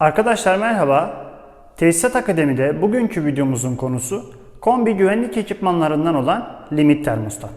Arkadaşlar merhaba. Tesisat Akademi'de bugünkü videomuzun konusu kombi güvenlik ekipmanlarından olan limit termostat.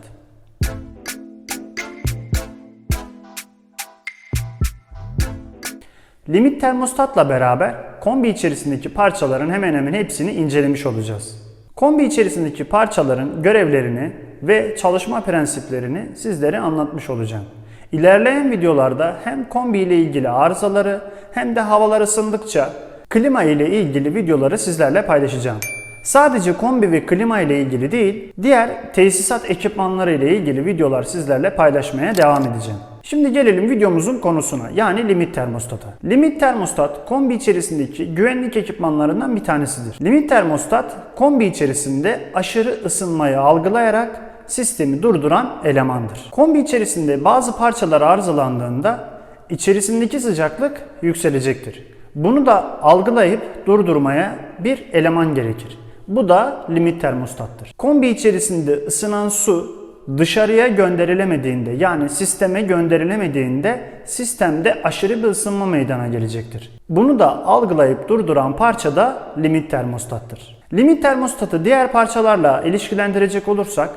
Limit termostatla beraber kombi içerisindeki parçaların hemen hemen hepsini incelemiş olacağız. Kombi içerisindeki parçaların görevlerini ve çalışma prensiplerini sizlere anlatmış olacağım. İlerleyen videolarda hem kombi ile ilgili arızaları hem de havalar ısındıkça klima ile ilgili videoları sizlerle paylaşacağım. Sadece kombi ve klima ile ilgili değil, diğer tesisat ekipmanları ile ilgili videolar sizlerle paylaşmaya devam edeceğim. Şimdi gelelim videomuzun konusuna yani limit termostata. Limit termostat kombi içerisindeki güvenlik ekipmanlarından bir tanesidir. Limit termostat kombi içerisinde aşırı ısınmayı algılayarak sistemi durduran elemandır. Kombi içerisinde bazı parçalar arızalandığında içerisindeki sıcaklık yükselecektir. Bunu da algılayıp durdurmaya bir eleman gerekir. Bu da limit termostattır. Kombi içerisinde ısınan su dışarıya gönderilemediğinde yani sisteme gönderilemediğinde sistemde aşırı bir ısınma meydana gelecektir. Bunu da algılayıp durduran parça da limit termostattır. Limit termostatı diğer parçalarla ilişkilendirecek olursak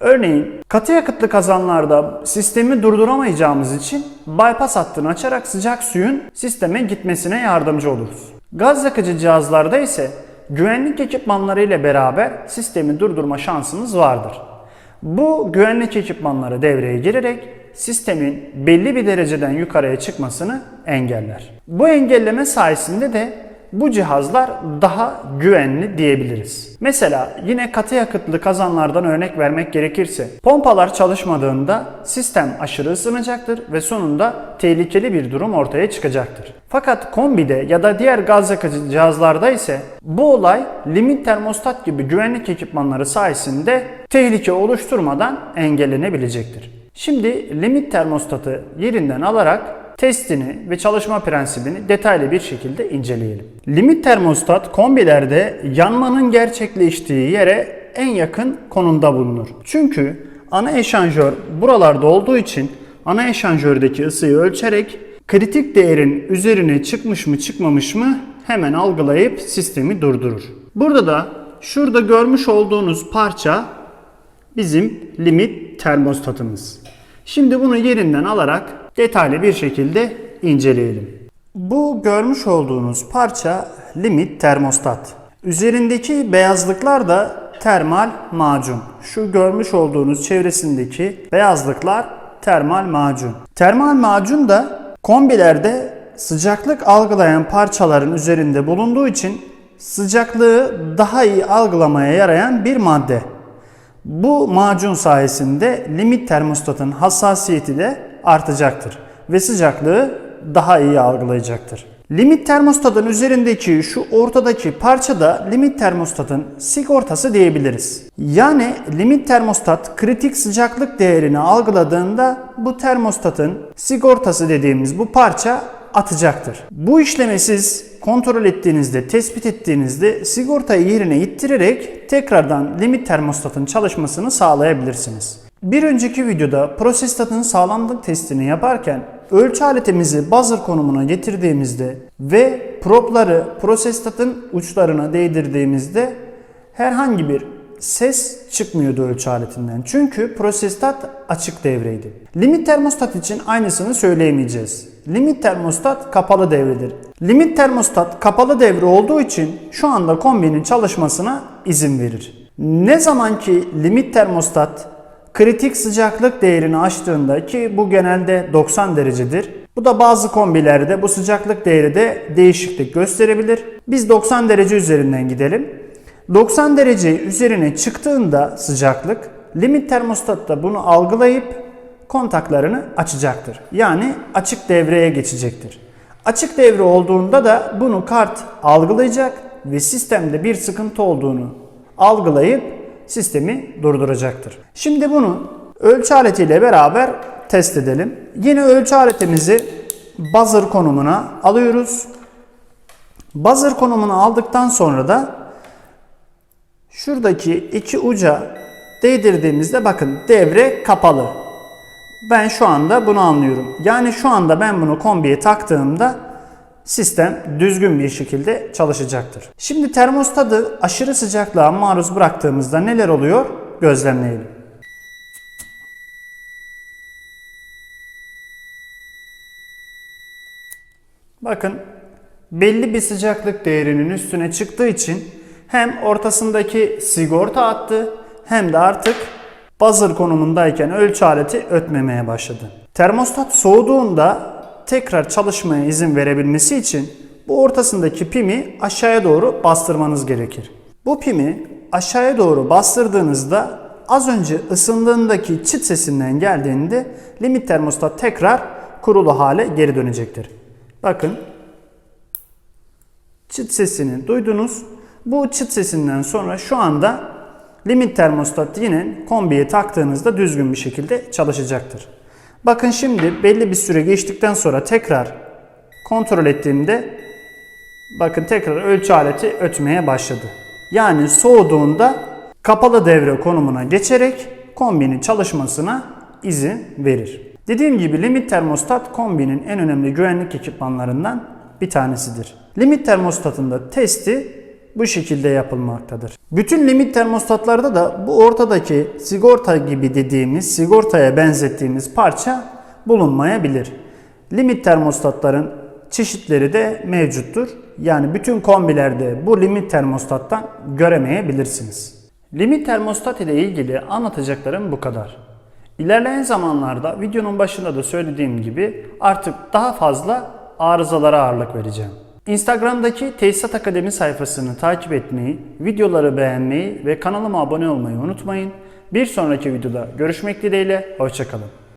Örneğin katı yakıtlı kazanlarda sistemi durduramayacağımız için bypass hattını açarak sıcak suyun sisteme gitmesine yardımcı oluruz. Gaz yakıcı cihazlarda ise güvenlik ekipmanları ile beraber sistemi durdurma şansımız vardır. Bu güvenlik ekipmanları devreye girerek sistemin belli bir dereceden yukarıya çıkmasını engeller. Bu engelleme sayesinde de bu cihazlar daha güvenli diyebiliriz. Mesela yine katı yakıtlı kazanlardan örnek vermek gerekirse pompalar çalışmadığında sistem aşırı ısınacaktır ve sonunda tehlikeli bir durum ortaya çıkacaktır. Fakat kombide ya da diğer gaz yakıcı cihazlarda ise bu olay limit termostat gibi güvenlik ekipmanları sayesinde tehlike oluşturmadan engellenebilecektir. Şimdi limit termostatı yerinden alarak testini ve çalışma prensibini detaylı bir şekilde inceleyelim. Limit termostat kombilerde yanmanın gerçekleştiği yere en yakın konumda bulunur. Çünkü ana eşanjör buralarda olduğu için ana eşanjördeki ısıyı ölçerek kritik değerin üzerine çıkmış mı çıkmamış mı hemen algılayıp sistemi durdurur. Burada da şurada görmüş olduğunuz parça bizim limit termostatımız. Şimdi bunu yerinden alarak detaylı bir şekilde inceleyelim. Bu görmüş olduğunuz parça limit termostat. Üzerindeki beyazlıklar da termal macun. Şu görmüş olduğunuz çevresindeki beyazlıklar termal macun. Termal macun da kombilerde sıcaklık algılayan parçaların üzerinde bulunduğu için sıcaklığı daha iyi algılamaya yarayan bir madde. Bu macun sayesinde limit termostatın hassasiyeti de artacaktır ve sıcaklığı daha iyi algılayacaktır. Limit termostatın üzerindeki şu ortadaki parça da limit termostatın sigortası diyebiliriz. Yani limit termostat kritik sıcaklık değerini algıladığında bu termostatın sigortası dediğimiz bu parça atacaktır. Bu işlemi siz kontrol ettiğinizde, tespit ettiğinizde sigortayı yerine ittirerek tekrardan limit termostatın çalışmasını sağlayabilirsiniz. Bir önceki videoda prosestatın sağlamlık testini yaparken ölçü aletimizi buzzer konumuna getirdiğimizde ve propları prosestatın uçlarına değdirdiğimizde herhangi bir ses çıkmıyordu ölçü aletinden. Çünkü prosestat açık devreydi. Limit termostat için aynısını söyleyemeyeceğiz. Limit termostat kapalı devredir. Limit termostat kapalı devre olduğu için şu anda kombinin çalışmasına izin verir. Ne zaman ki limit termostat kritik sıcaklık değerini aştığında ki bu genelde 90 derecedir. Bu da bazı kombilerde bu sıcaklık değeri de değişiklik gösterebilir. Biz 90 derece üzerinden gidelim. 90 derece üzerine çıktığında sıcaklık limit termostat da bunu algılayıp kontaklarını açacaktır. Yani açık devreye geçecektir. Açık devre olduğunda da bunu kart algılayacak ve sistemde bir sıkıntı olduğunu algılayıp sistemi durduracaktır. Şimdi bunu ölçü aletiyle beraber test edelim. Yine ölçü aletimizi buzzer konumuna alıyoruz. Buzzer konumuna aldıktan sonra da şuradaki iki uca değdirdiğimizde bakın devre kapalı. Ben şu anda bunu anlıyorum. Yani şu anda ben bunu kombiye taktığımda sistem düzgün bir şekilde çalışacaktır. Şimdi termostatı aşırı sıcaklığa maruz bıraktığımızda neler oluyor gözlemleyelim. Bakın belli bir sıcaklık değerinin üstüne çıktığı için hem ortasındaki sigorta attı hem de artık buzzer konumundayken ölçü aleti ötmemeye başladı. Termostat soğuduğunda tekrar çalışmaya izin verebilmesi için bu ortasındaki pimi aşağıya doğru bastırmanız gerekir. Bu pimi aşağıya doğru bastırdığınızda az önce ısındığındaki çıt sesinden geldiğinde limit termostat tekrar kurulu hale geri dönecektir. Bakın çıt sesini duydunuz. Bu çıt sesinden sonra şu anda limit termostat yine kombiye taktığınızda düzgün bir şekilde çalışacaktır. Bakın şimdi belli bir süre geçtikten sonra tekrar kontrol ettiğimde bakın tekrar ölçü aleti ötmeye başladı. Yani soğuduğunda kapalı devre konumuna geçerek kombinin çalışmasına izin verir. Dediğim gibi limit termostat kombinin en önemli güvenlik ekipmanlarından bir tanesidir. Limit termostatın da testi bu şekilde yapılmaktadır. Bütün limit termostatlarda da bu ortadaki sigorta gibi dediğimiz sigortaya benzettiğimiz parça bulunmayabilir. Limit termostatların çeşitleri de mevcuttur. Yani bütün kombilerde bu limit termostattan göremeyebilirsiniz. Limit termostat ile ilgili anlatacaklarım bu kadar. İlerleyen zamanlarda videonun başında da söylediğim gibi artık daha fazla arızalara ağırlık vereceğim. Instagram'daki Tesisat Akademi sayfasını takip etmeyi, videoları beğenmeyi ve kanalıma abone olmayı unutmayın. Bir sonraki videoda görüşmek dileğiyle, hoşçakalın.